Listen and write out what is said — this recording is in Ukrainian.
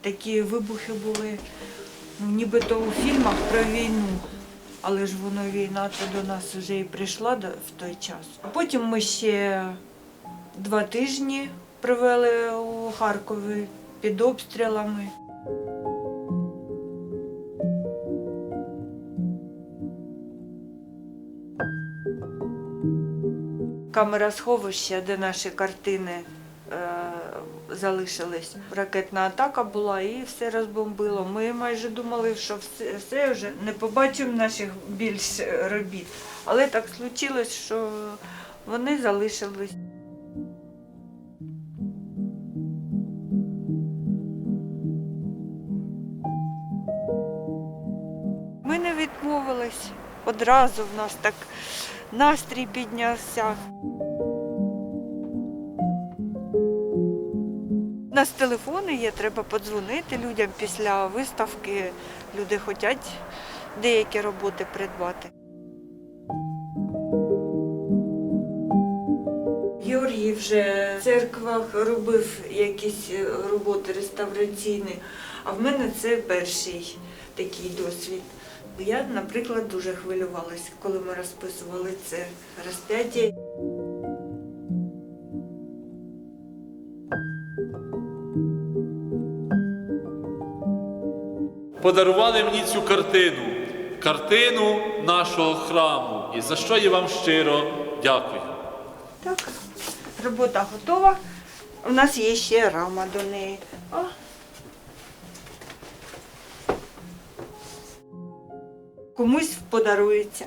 Такі вибухи були ну, нібито у фільмах про війну. Але ж воно війна то до нас вже і прийшла в той час. Потім ми ще два тижні провели у Харкові під обстрілами. Камера сховища, де наші картини залишились. Ракетна атака була і все розбомбило. Ми майже думали, що все, все вже не побачимо наших більш робіт. Але так случилось, що вони залишились. Ми не відмовились. Одразу в нас так настрій піднявся. Нас телефони є, треба подзвонити людям після виставки. Люди хочуть деякі роботи придбати. Георгій вже в церквах робив якісь е, роботи реставраційні, а в мене це перший такий досвід. Я, наприклад, дуже хвилювалася, коли ми розписували це розп'яття. Подарували мені цю картину, картину нашого храму. І за що я вам щиро дякую. Так, робота готова. У нас є ще рама до неї. О. Комусь подарується.